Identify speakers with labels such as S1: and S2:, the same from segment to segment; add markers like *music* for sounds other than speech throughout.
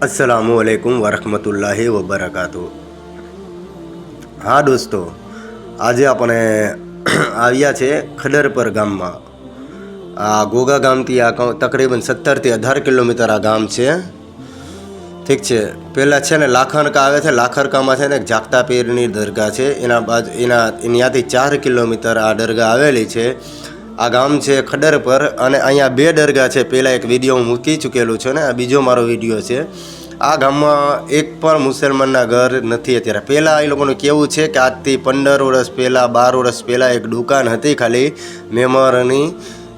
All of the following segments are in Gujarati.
S1: અસલામુ અલૈકુમ વરહમતુલ્લાહિ વબરકાતુ હા દોસ્તો આજે આપણે આવ્યા છે ખડરપર ગામમાં આ ગોગા ગામથી આ તકરીબન સત્તરથી અઢાર કિલોમીટર આ ગામ છે ઠીક છે પહેલાં છે ને લાખરકા આવે છે લાખરકામાં છે ને જાગતા પીરની દરગાહ છે એના બાજુ એના ત્યાંથી ચાર કિલોમીટર આ દરગાહ આવેલી છે આ ગામ છે ખડર પર અને અહીંયા બે દરગાહ છે. પહેલાં એક વીડિયો હું મૂકી ચૂકેલું છું ને, આ બીજો મારો વીડિયો છે. આ ગામમાં એક પણ મુસલમાનના ઘર નથી અત્યારે. પહેલાં એ લોકોનું કેવું છે કે આજથી પંદર વર્ષ પહેલાં, બાર વર્ષ પહેલાં એક દુકાન હતી ખાલી મેમરની.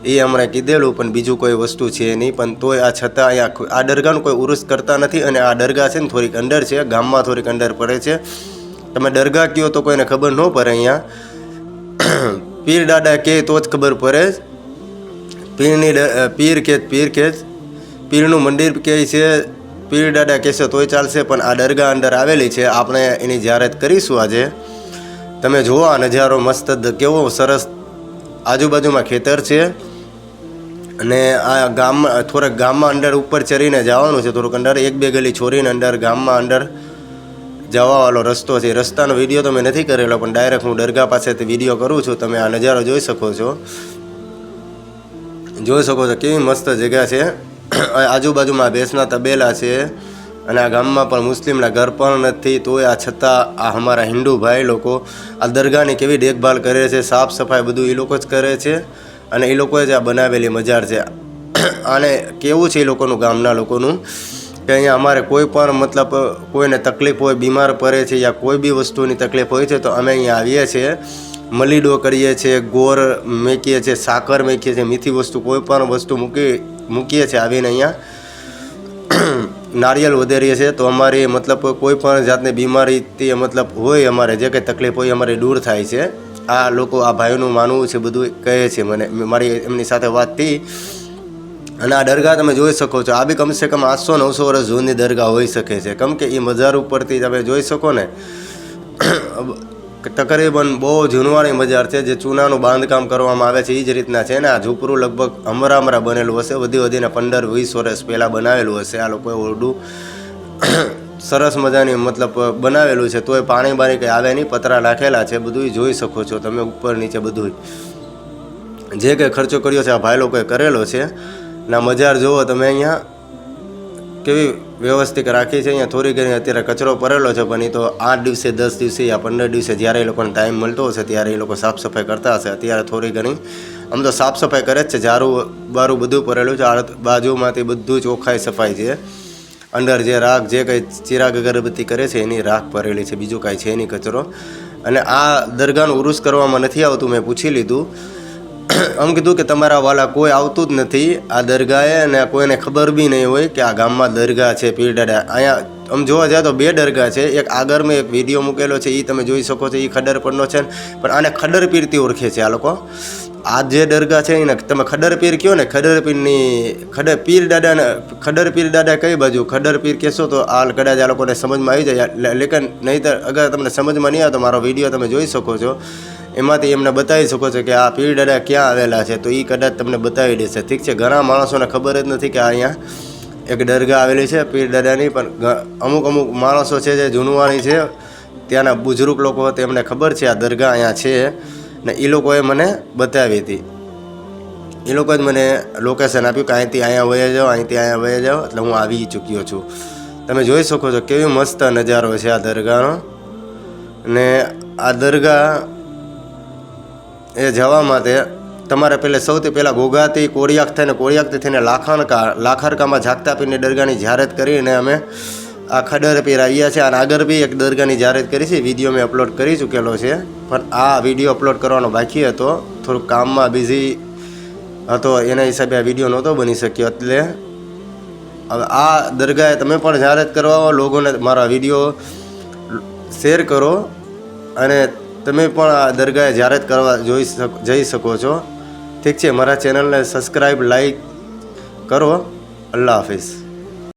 S1: એ હમણાં કીધેલું, પણ બીજું કોઈ વસ્તુ છે નહીં. પણ તોય આ છતાં અહીંયા આ દરગાહનું કોઈ ઉરુસ કરતા નથી અને આ દરગાહ છે ને થોડીક અંડર છે, ગામમાં થોડીક અંદર પડે છે. તમે દરગાહ કયો તો કોઈને ખબર ન પડે અહીંયા. પીર દાદા કહે તો જ ખબર પડે. પીરની પીર કે પીર કે પીરનું મંદિર કહે છે, પીર દાદા કહેશે તોય ચાલશે, પણ આ દરગાહ અંદર આવેલી છે. આપણે એની જાહેરાત કરીશું આજે. તમે જુઓ આ નજારો મસ્ત કેવો સરસ આજુબાજુમાં ખેતર છે. અને આ ગામમાં, થોડાક ગામમાં અંદર ઉપર ચડીને જવાનું છે. થોડુંક અંદર એક બે ગલી છોડીને અંદર ગામમાં અંદર જવાવાળો રસ્તો છે. રસ્તાનો વીડિયો તો મેં નથી કરેલો, પણ ડાયરેક્ટ હું દરગાહ પાસેથી વીડિયો કરું છું. તમે આ નજારો જોઈ શકો છો. જોઈ શકો છો કેવી મસ્ત જગ્યા છે. આજુબાજુમાં ભેંસના તબેલા છે અને આ ગામમાં પણ મુસ્લિમના ઘર પણ નથી. તોય આ છતાં આ અમારા હિન્દુ ભાઈ લોકો આ દરગાહની કેવી દેખભાલ કરે છે, સાફ સફાઈ બધું એ લોકો જ કરે છે અને એ લોકોએ જ આ બનાવેલી મજાર છે. અને કેવું છે એ લોકોનું ગામના લોકોનું? કે અહીંયા અમારે કોઈ પણ મતલબ કોઈને તકલીફ હોય, બીમાર પડે છે યા કોઈ બી વસ્તુની તકલીફ હોય છે, તો અમે અહીંયા આવીએ છીએ, મલીડો કરીએ છીએ ગોળ મેકીએ છીએ, સાકર મેકીએ છીએ, મીઠી વસ્તુ, કોઈ પણ વસ્તુ મૂકી, મૂકીએ છીએ આવીને અહીંયા. *clears throat* નારિયેલ વધારીએ છીએ, તો અમારી મતલબ કોઈ પણ જાતની બીમારીથી મતલબ હોય, અમારે જે કંઈ તકલીફ હોય અમારી દૂર થાય છે. આ લોકો આ ભાઈનું માનવું છે, બધું કહે છે મને, મારી એમની સાથે વાત થઈ અને આ દરગાહ તમે જોઈ શકો છો. આ બી કમસે કમ આઠસો નવસો વર્ષ જૂની દરગાહ હોઈ શકે છે. કેમ કે એ મજાર ઉપરથી તમે જોઈ શકો ને તકરીબન બહુ જૂનવાણી મજાર છે. જે ચૂનાનું બાંધકામ કરવામાં આવે છે એ જ રીતના છે ને. આ ઝૂપરું લગભગ હમણાં બનેલું હશે. વધી વધીને પંદર વીસ વર્ષ પહેલાં બનાવેલું હશે. આ લોકોએ ઓરડું *coughs* સરસ મજાની મતલબ બનાવેલું છે. તોય પાણી બાણી કંઈ આવે નહીં. પતરા નાખેલા છે. બધું જોઈ શકો છો તમે ઉપર નીચે બધું જે કંઈ ખર્ચો કર્યો છે, આ ભાઈ લોકોએ કરેલો છે. ના, મજાર જુઓ તમે અહીંયા. કેવી વ્યવસ્થિત રાખી છે, અહીંયા થોડી ઘણી અત્યારે કચરો પડેલો છે, પણ એ તો આઠ દિવસે, દસ દિવસે યા પંદર દિવસે જ્યારે એ લોકોને ટાઈમ મળતો હશે, ત્યારે એ લોકો સાફ સફાઈ કરતા હશે. અત્યારે થોડી ઘણી, આમ તો સાફ સફાઈ કરે જ છે ઝારું બારું બધું પડેલું છે બાજુમાંથી બધું ચોખ્ખાઈ સફાઈ છે. અંદર જે રાખ, જે કંઈ ચિરાગ અગરબત્તી કરે છે, એની રાખ ભરેલી છે, બીજું કાંઈ છે નહીં કચરો. અને આ દરગાહનું ઉરુસ કરવામાં નથી આવતું, મેં પૂછી લીધું. *coughs* આમ કીધું કે તમારા વાલા કોઈ આવતું જ નથી. આ દરગાહે અને કોઈને ખબર બી નહીં હોય કે આ ગામમાં દરગાહ છે પીર દાદા અહીંયા આમ જોવા જાય તો બે દરગાહ છે. એક આગળ મેં એક વીડિયો મૂકેલો છે એ તમે જોઈ શકો છો એ ખડર પરનો છે. પણ આને ખડર પીરથી ઓળખે છે આ લોકો. આ જે દરગાહ છે, એને તમે ખડર પીર કહો ને, ખડર પીરની ખડર પીર દાદાને ખડર પીર દાદા કઈ બાજુ? ખડર પીર કહેશો તો આ કદાચ આ લોકોને સમજમાં આવી જાય. લેકન નહીં તો અગર તમને સમજમાં નહીં આવે તો મારો વીડિયો તમે જોઈ શકો છો. એમાંથી એમને બતાવી શકો છો કે આ પીર દાદા ક્યાં આવેલા છે. તો એ કદાચ તમને બતાવી દેશે. ઠીક છે, ઘણા માણસોને ખબર જ નથી કે અહીંયા એક દરગાહ આવેલી છે, પીર દાદાની, પણ અમુક અમુક માણસો છે જે જૂનવાણી છે, ત્યાંના બુઝુર્ગ લોકો તેમને ખબર છે આ દરગાહ અહીંયા છે ને એ લોકોએ મને બતાવી હતી. એ લોકો જ મને લોકેશન આપ્યું કે અહીંથી અહીંયા વયા જાઓ, અહીંથી અહીંયા વયા જાઓ, એટલે હું આવી ચૂક્યો છું. તમે જોઈ શકો છો કેવી મસ્ત નજારો છે આ દરગાહનો. ને આ દરગાહ એ જવા માટે તમારે પહેલે સૌથી પહેલાં ઘોઘાથી, કોળિયાક થઈને, કોળિયાકથી થઈને લાખણકા, લાખરકામાં જાગતા પીરની દરગાહની જાહેરાત કરીને અમે આ ખડર પીર આવ્યા છે. અને આગળ બી એક દરગાહની જાહેરાત કરી છે. વીડિયો મેં અપલોડ કરી ચૂકેલો છે. પણ આ વીડિયો અપલોડ કરવાનો બાકી હતો. થોડુંક કામમાં બિઝી હતો. એના હિસાબે આ વીડિયો નહોતો બની શક્યો. એટલે હવે આ દરગાહે તમે પણ જાહેરાત કરવા લોકોને મારા વીડિયો શેર કરો. અને તમે પણ આ દરગાહે જાહેરાત કરવા જોઈ જઈ શકો છો. ઠીક છે, મારા ચેનલને સબસ્ક્રાઈબ લાઈક કરો. અલ્લાહ હાફિઝ.